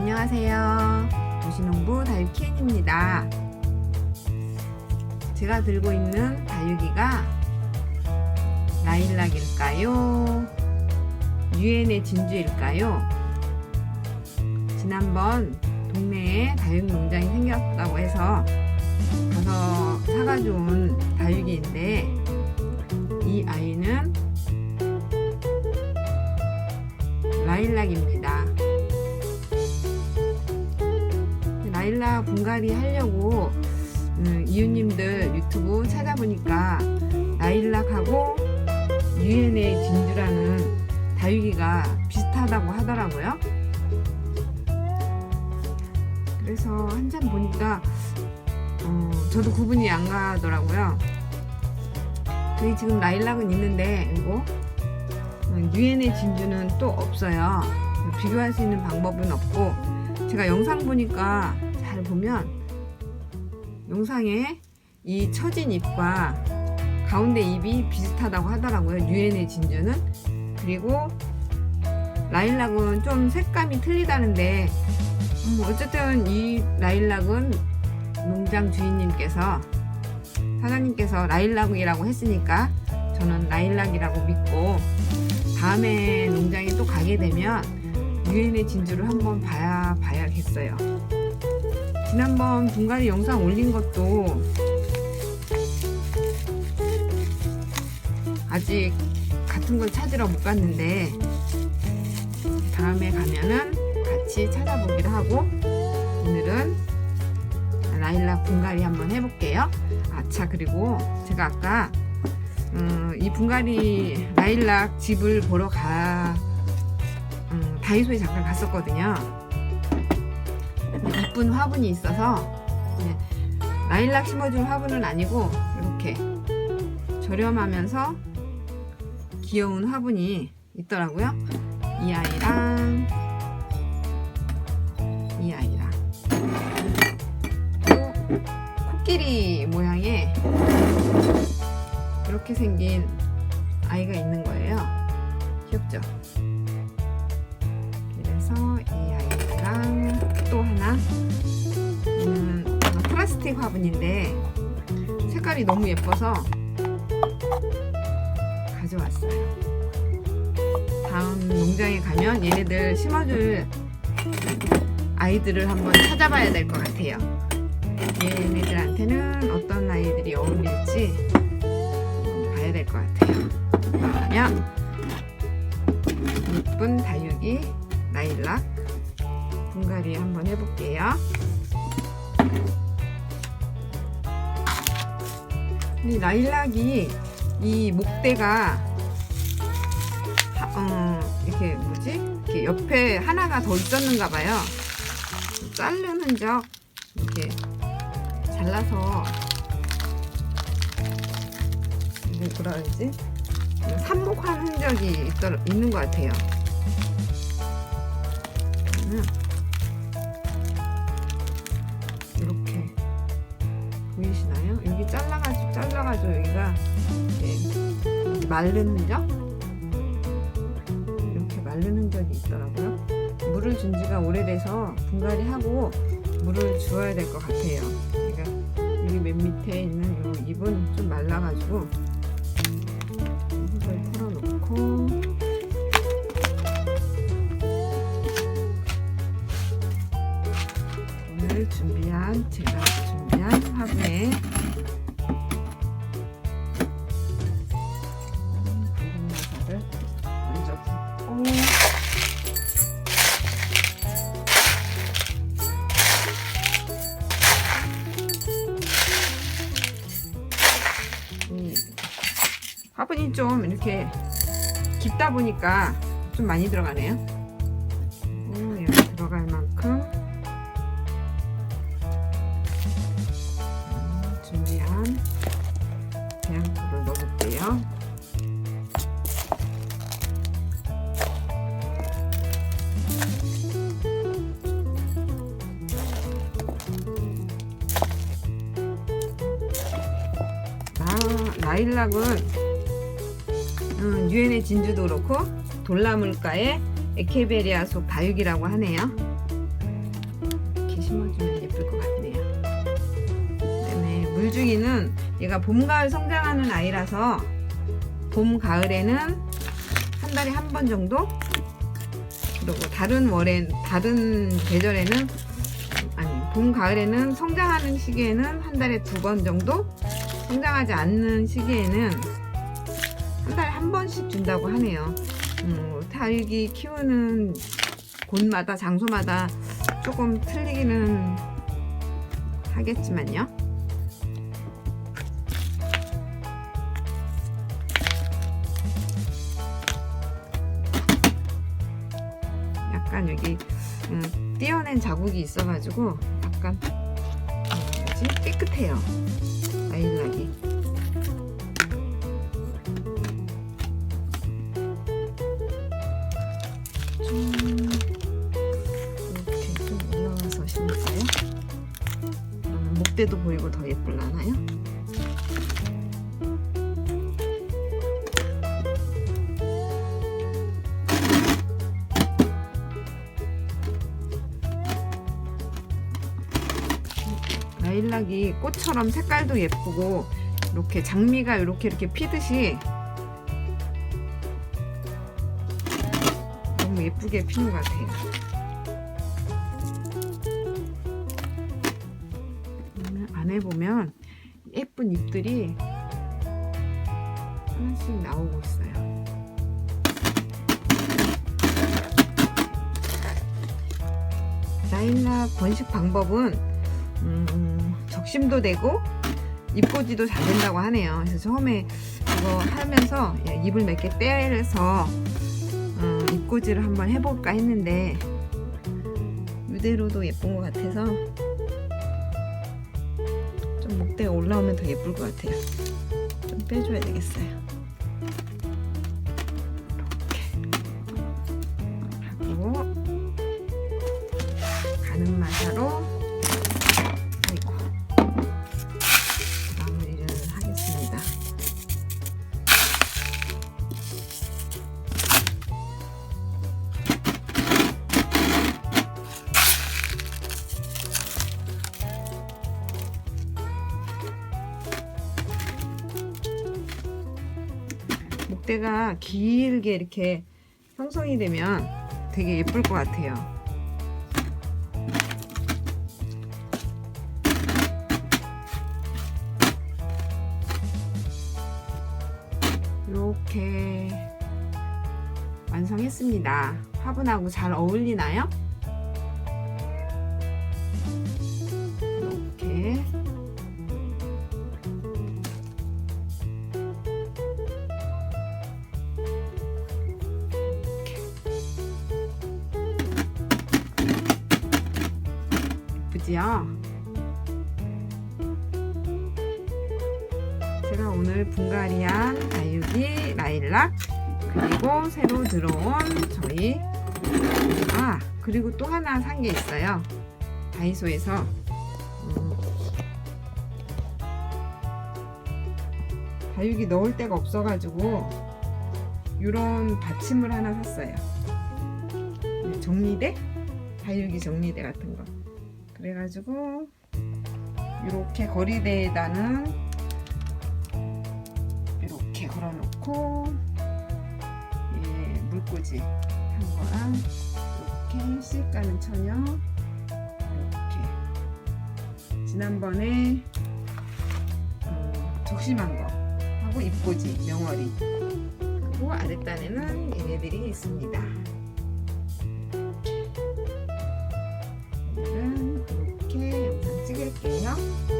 안녕하세요. 도시농부 다육키엔입니다. 제가 들고 있는 다육이가 라일락일까요? 유엔의 진주일까요? 지난번 동네에 다육 농장이 생겼다고 해서 가서 사가지고 온 다육이인데 이 아이는 라일락입니다. 라일락 분갈이 하려고 음, 이웃님들 유튜브 찾아보니까 라일락하고 유엔의 진주라는 다육이가 비슷하다고 하더라고요. 그래서 한참 보니까 어, 저도 구분이 안 가더라고요. 여기 지금 라일락은 있는데 이거 유엔의 진주는 또 없어요. 비교할 수 있는 방법은 없고 제가 영상 보니까 잘 보면 영상에 이 처진 잎과 가운데 잎이 비슷하다고 하더라고요. 유엔의 진주는 그리고 라일락은 좀 색감이 틀리다는데 음, 어쨌든 이 라일락은 농장 주인님께서 사장님께서 라일락이라고 했으니까 저는 라일락이라고 믿고 다음에 농장에 또 가게 되면 유엔의 진주를 한번 봐야 봐야겠어요. 지난번 분갈이 영상 올린 것도 아직 같은 걸 찾으러 못 갔는데 다음에 가면은 같이 찾아보기로 하고 오늘은 라일락 분갈이 한번 해볼게요. 아차 그리고 제가 아까 음, 이 분갈이 라일락 집을 보러 가 음, 다이소에 잠깐 갔었거든요. 이쁜 화분이 있어서 네, 라일락 심어준 화분은 아니고 이렇게 저렴하면서 귀여운 화분이 있더라고요. 이 아이랑 이 아이랑 또 코끼리 모양의 이렇게 생긴 아이가 있는 거예요. 귀엽죠? 그래서 이 아이랑 또 하나 이는 플라스틱 화분인데 색깔이 너무 예뻐서 가져왔어요. 다음 농장에 가면 얘네들 심어줄 아이들을 한번 찾아봐야 될 것 같아요. 얘네들한테는 어떤 아이들이 어울릴지 봐야 될 것 같아요. 그러면 예쁜 다육이 분갈이 한번 해볼게요. 이 라일락이 이 목대가 하- 어, 이렇게 뭐지? 이렇게 옆에 하나가 더 있었는가 봐요. 자른 흔적 이렇게 잘라서 뭐라 그러지? 삽목한 흔적이 있더, 있는 것 같아요. 그 여기 잘라가지고 잘라가지고 여기가 이렇게 마른 흔적 이렇게 마른 흔적이 있더라고요. 물을 준 지가 오래돼서 분갈이 하고 물을 주어야 될 것 같아요. 그러니까 여기 맨 밑에 있는 이 잎은 좀 말라가지고 좀 이렇게 깊다 보니까 좀 많이 들어가네요. 그리고 여기 들어갈 만큼 음, 준비한 배양토를 넣어볼게요. 아, 라일락은 음, 유엔의 진주도 그렇고 돌나물가의 에케베리아 속 다육이라고 하네요. 이렇게 심어주면 예쁠 것 같네요. 그다음에 물주기는 얘가 봄 가을 성장하는 아이라서 봄 가을에는 한 달에 한 번 정도 그리고 다른 월엔 다른 계절에는 아니 봄 가을에는 성장하는 시기에는 한 달에 두 번 정도 성장하지 않는 시기에는 한 번씩 준다고 하네요. 음, 다육이 키우는 곳마다 장소마다 조금 틀리기는 하겠지만요. 약간 여기 음, 띄어낸 자국이 있어가지고 약간 음, 뭐지 깨끗해요 아일락이. 목대도 보이고 더 예쁠라나요? 라일락이 꽃처럼 색깔도 예쁘고 이렇게 장미가 이렇게 이렇게 피듯이 너무 예쁘게 피는 것 같아요. 보면 예쁜 잎들이 하나씩 나오고 있어요. 라일락 번식 방법은 음, 적심도 되고 잎꽂이도 잘 된다고 하네요. 그래서 처음에 이거 하면서 예, 잎을 몇 개 떼서 음, 잎꽂이를 한번 해볼까 했는데 이대로도 예쁜 것 같아서 좀 목대가 올라오면 더 예쁠 것 같아요. 좀 빼줘야 되겠어요. 이렇게 하고 가는 마사로 목대가 길게 이렇게 형성이 되면 되게 예쁠 것 같아요. 이렇게 완성했습니다. 화분하고 잘 어울리나요? 예쁘지요? 제가 오늘 분갈이한 다육이 라일락 그리고 새로 들어온 저희 아 그리고 또 하나 산 게 있어요. 다이소에서. 음, 다육이 넣을 데가 없어가지고 이런 받침을 하나 샀어요. 정리대? 다육이 정리대 같은 거 그래가지고 이렇게 거리대에다는 이렇게 걸어놓고 예, 물꽂이 한 거랑 이렇게 실 가는 처녀 이렇게 지난번에 음, 적심한 거 하고 잎꽂이 명월이 그리고 아랫단에는 얘네들이 있습니다. 영상 찍을게요.